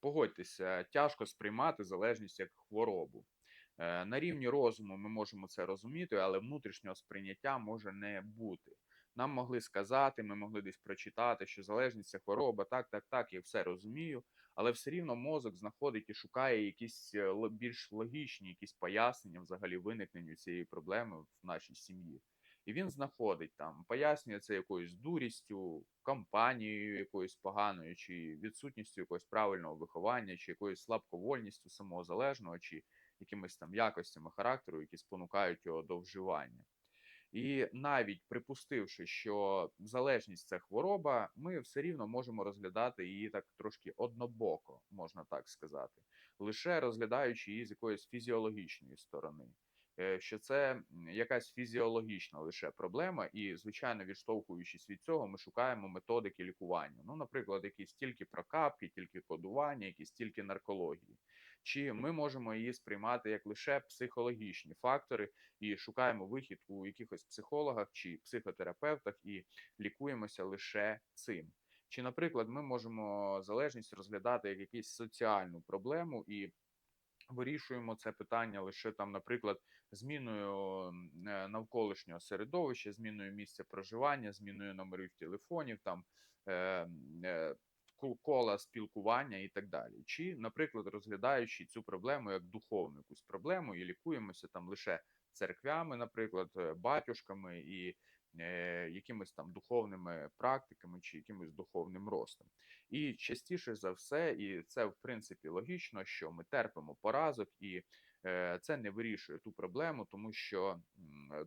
Погодьтеся, тяжко сприймати залежність як хворобу. Е, На рівні розуму ми можемо це розуміти, але внутрішнього сприйняття може не бути. Нам могли сказати, ми могли десь прочитати, що залежність це хвороба, так, так, так, я все розумію, але все рівно мозок знаходить і шукає якісь е, більш логічні, якісь пояснення взагалі виникненню цієї проблеми в нашій сім'ї. І він знаходить там, пояснює це якоюсь дурістю, компанією якоюсь поганою, чи відсутністю якогось правильного виховання, чи якоюсь слабковольністю самого залежного, чи якимись там якостями характеру, які спонукають його до вживання. І навіть припустивши, що залежність це хвороба, ми все рівно можемо розглядати її так трошки однобоко, можна так сказати, лише розглядаючи її з якоїсь фізіологічної сторони. Е, Що це якась фізіологічна лише проблема, і, звичайно, відштовхуючись від цього, ми шукаємо методики лікування. Ну, наприклад, якісь тільки прокапки, тільки кодування, якісь тільки наркології. Чи ми можемо її сприймати як лише психологічні фактори, і шукаємо вихід у якихось психологах чи психотерапевтах і лікуємося лише цим. Чи, наприклад, ми можемо залежність розглядати як якусь соціальну проблему і вирішуємо це питання лише там, наприклад, зміною е, навколишнього середовища, зміною місця проживання, зміною номерів телефонів, там е, е, кола спілкування і так далі. Чи, наприклад, розглядаючи цю проблему як духовну якусь проблему і лікуємося там лише церквями, наприклад, е, батюшками і якимись там духовними практиками чи якимось духовним ростом. І частіше за все, і це в принципі логічно, що ми терпимо поразок, і е, це не вирішує ту проблему, тому що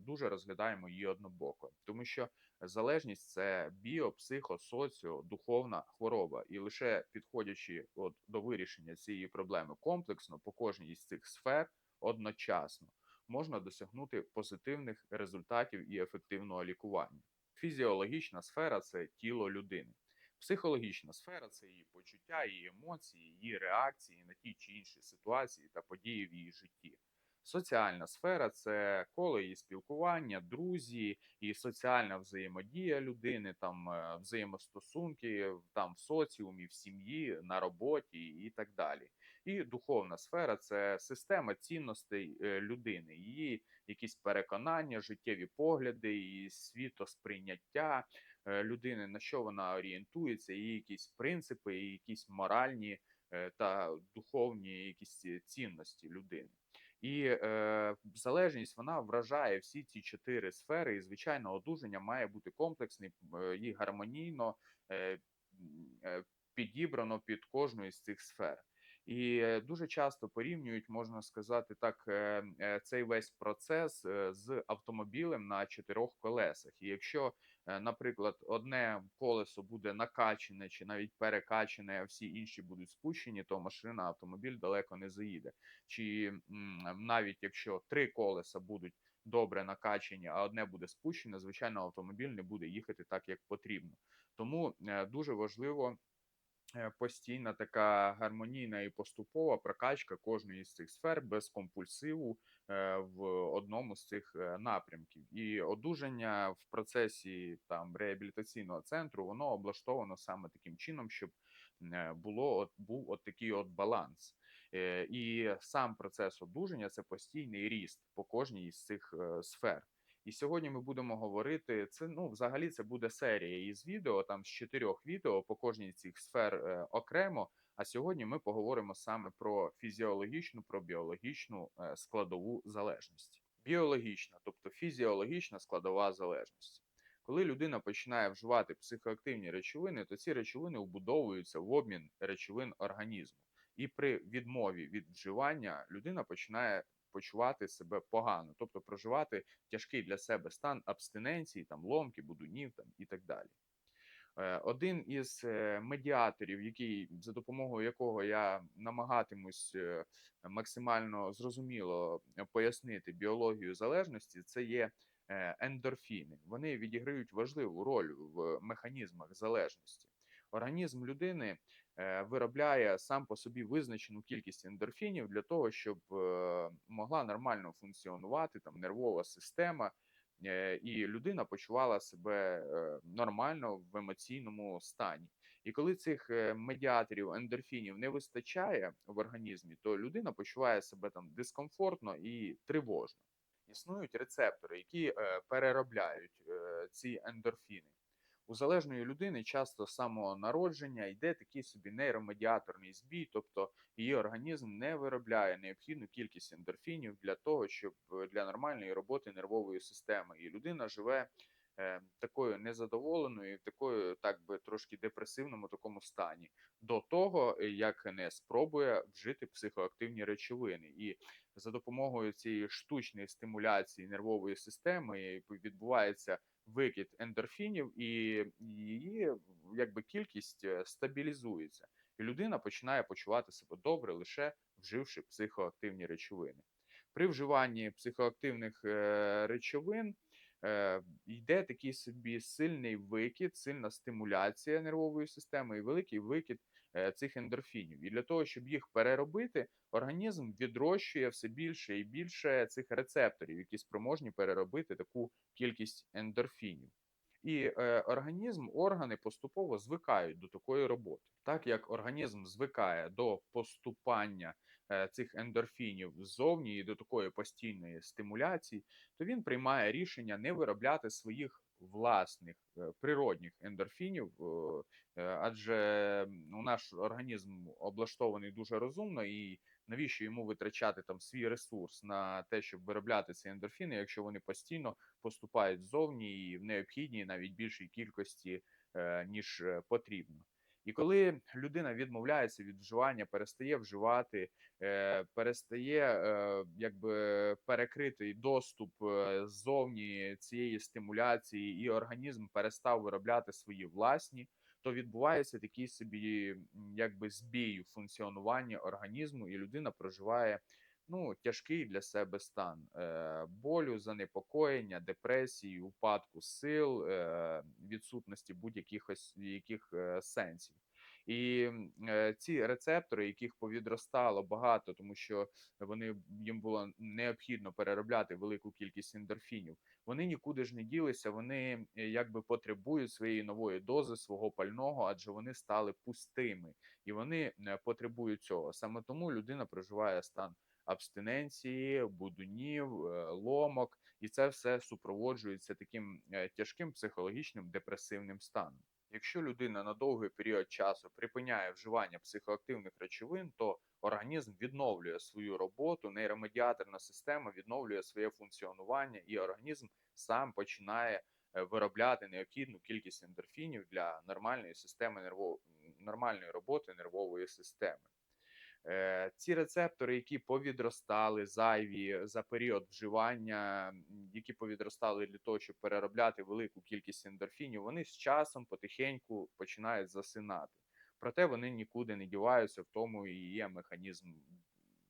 дуже розглядаємо її однобоко, тому що залежність це біо, психо, соціо, духовна хвороба, і лише підходячи от до вирішення цієї проблеми комплексно по кожній із цих сфер одночасно можна досягнути позитивних результатів і ефективного лікування. Фізіологічна сфера це тіло людини. Психологічна сфера це її почуття, її емоції, її реакції на ті чи інші ситуації та події в її житті. Соціальна сфера це коло її спілкування, друзі, і соціальна взаємодія людини, там е, взаємостосунки там в соціумі, в сім'ї, на роботі і так далі. І духовна сфера це система цінностей е, людини, її якісь переконання, життєві погляди, її світосприйняття е, людини, на що вона орієнтується, її якісь принципи, і якісь моральні е, та духовні якісь цінності людини. І е, залежність вона вражає всі ці чотири сфери, і звичайно, одужання має бути комплексне е, і гармонійно е, підібрано під кожну із цих сфер. І е, дуже часто порівнюють, можна сказати так, е, е, цей весь процес з автомобілем на чотирьох колесах. І якщо, наприклад, одне колесо буде накачане чи навіть перекачане, а всі інші будуть спущені, то машина, автомобіль далеко не заїде. Чи навіть якщо три колеса будуть добре накачані, а одне буде спущене, звичайно, автомобіль не буде їхати так, як потрібно. Тому дуже важливо постійна така гармонійна і поступова прокачка кожної з цих сфер без компульсиву е, в одному з цих е, напрямків. І одужання в процесі там реабілітаційного центру воно облаштовано саме таким чином, щоб е, було от був от такий от баланс. Е, І сам процес одужання це постійний ріст по кожній із цих е, сфер. І сьогодні ми будемо говорити. Це ну, взагалі, це буде серія із відео, там з чотирьох відео по кожній цих сфер е, окремо. А сьогодні ми поговоримо саме про фізіологічну, про біологічну е, складову залежності. Біологічна, тобто фізіологічна складова залежності. Коли людина починає вживати психоактивні речовини, то ці речовини вбудовуються в обмін речовин організму. І при відмові від вживання людина починає почувати себе погано, тобто проживати тяжкий для себе стан абстиненції, там ломки, будунів там і так далі. Е, Один із е, медіаторів, який за допомогою якого я намагатимусь е, максимально зрозуміло пояснити біологію залежності, це є ендорфіни. Вони відіграють важливу роль в механізмах залежності. Організм людини виробляє сам по собі визначену кількість ендорфінів для того, щоб е, могла нормально функціонувати там нервова система, е, і людина почувала себе е, нормально в емоційному стані. І коли цих е, медіаторів, ендорфінів не вистачає в організмі, то людина почуває себе там дискомфортно і тривожно. Існують рецептори, які е, переробляють е, ці ендорфіни. У залежної людини часто з самого народження йде такий собі нейромедіаторний збій, тобто її організм не виробляє необхідну кількість ендорфінів для того, щоб е, для нормальної роботи нервової системи. І людина живе е, такою незадоволеною, такою, так би трошки депресивному такому стані, до того е, як не спробує вжити психоактивні речовини. І за допомогою цієї штучної стимуляції нервової системи відбувається викид ендорфінів, і її якби кількість е, стабілізується, і людина починає почувати себе добре лише вживши психоактивні речовини. При вживанні психоактивних е, речовин е, йде такий собі сильний викид, сильна стимуляція нервової системи і великий викид цих ендорфінів. І для того, щоб їх переробити, організм відрощує все більше і більше цих рецепторів, які спроможні переробити таку кількість ендорфінів. І е, організм, органи поступово звикають до такої роботи. Так як організм звикає до поступання е, цих ендорфінів ззовні і до такої постійної стимуляції, то він приймає рішення не виробляти своїх власних е, природних ендорфінів, е, е, адже наш організм облаштований дуже розумно і навіщо йому витрачати там свій ресурс на те, щоб виробляти ці ендорфіни, якщо вони постійно поступають ззовні і в необхідній навіть більшій кількості, ніж потрібно. І коли людина відмовляється від вживання, перестає вживати, е, перестає е, якби перекритий доступ е, ззовні цієї стимуляції, і організм перестав виробляти свої власні, то відбувається такий собі якби збій у функціонуванні організму, і людина проживає ну, тяжкий для себе стан е, болю, занепокоєння, депресії, упадку сил, е, відсутності будь-якихось яких е, сенсів. І е, ці рецептори, яких повідростало багато, тому що вони їм було необхідно переробляти велику кількість ендорфінів, вони нікуди ж не ділися, вони е, якби потребують своєї нової дози, свого пального, адже вони стали пустими і вони е, потребують цього. Саме тому людина проживає стан абстиненції, будунів, е, ломок, і це все супроводжується таким е, тяжким психологічним депресивним станом. Якщо людина на довгий період часу припиняє вживання психоактивних речовин, то організм відновлює свою роботу, нейромедіаторна система відновлює своє функціонування, і організм сам починає е, виробляти необхідну кількість ендорфінів для нормальної системи нервов... нормальної роботи нервової системи. Е, Ці рецептори, які повідростали зайві за період вживання, які повідростали для того, щоб переробляти велику кількість ендорфінів, вони з часом потихеньку починають засинати. Проте вони нікуди не діваються, в тому і є механізм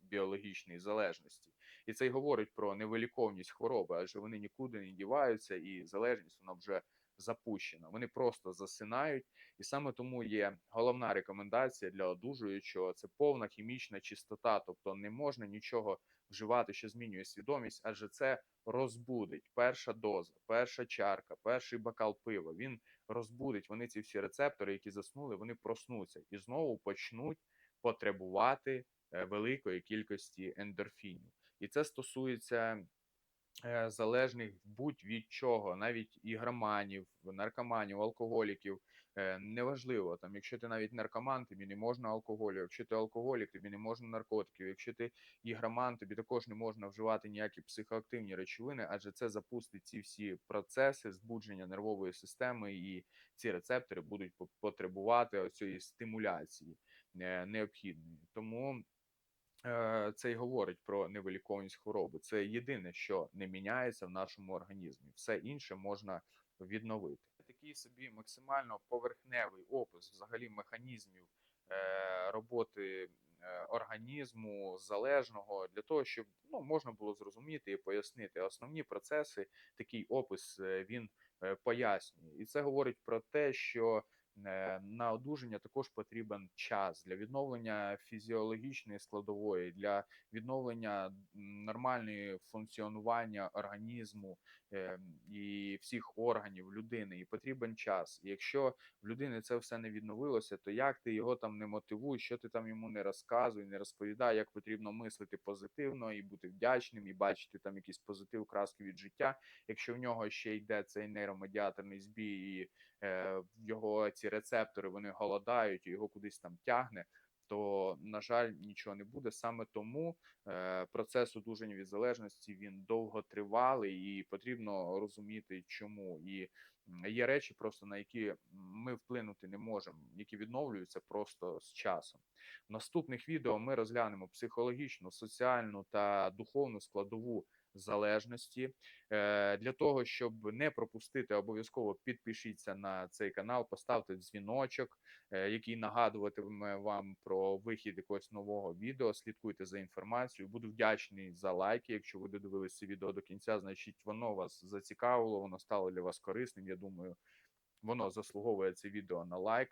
біологічної залежності. І це й говорить про невиліковність хвороби, адже вони нікуди не діваються, і залежність вона вже запущена. Вони просто засинають, і саме тому є головна рекомендація для одужуючого це повна хімічна чистота, тобто не можна нічого вживати, що змінює свідомість, адже це розбудить перша доза, перша чарка, перший бокал пива. Він розбудить вони ці всі рецептори, які заснули, вони проснуться і знову почнуть потребувати е, великої кількості ендорфінів. І це стосується залежних будь від чого, навіть ігроманів, наркоманів, алкоголіків. Е, Неважливо, там, якщо ти навіть наркоман, тобі не можна алкоголю, якщо ти алкоголік, тобі не можна наркотиків, якщо ти ігроман, тобі також не можна вживати ніякі психоактивні речовини, адже це запустить ці всі процеси збудження нервової системи, і ці рецептори будуть по- потребувати цієї стимуляції е, необхідної. Тому е, це й говорить про невиліковність хвороби. Це єдине, що не міняється в нашому організмі. Все інше можна відновити. Такий собі максимально поверхневий опис взагалі механізмів е, роботи е, організму залежного для того, щоб ну, можна було зрозуміти і пояснити основні процеси. Такий опис е, він е, пояснює, і це говорить про те, що Е, На одужання також потрібен час для відновлення фізіологічної складової, для відновлення нормальної функціонування організму е, і всіх органів людини. І потрібен час. І якщо в людини це все не відновилося, то як ти його там не мотивуєш, що ти там йому не розказуй, не розповідай, як потрібно мислити позитивно і бути вдячним, і бачити там якийсь позитив, краски від життя. Якщо в нього ще йде цей нейромедіаторний збій, і е, його ці рецептори вони голодають, його кудись там тягне. То, на жаль, нічого не буде. Саме тому е, процес одужання від залежності він довготривалий, і потрібно розуміти, чому. І є речі, просто на які ми вплинути не можемо, які відновлюються просто з часом. В наступних відео ми розглянемо психологічну, соціальну та духовну складову залежності. Е, Для того, щоб не пропустити, обов'язково підпишіться на цей канал, поставте дзвіночок, е, який нагадуватиме вам про вихід якогось нового відео. Слідкуйте за інформацією. Буду вдячний за лайки. Якщо ви додивились це відео до кінця, значить воно вас зацікавило, воно стало для вас корисним. Я думаю, воно заслуговує це відео на лайк.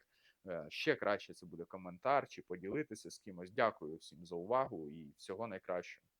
Е, Ще краще це буде коментар чи поділитися з кимось. Дякую всім за увагу і всього найкращого.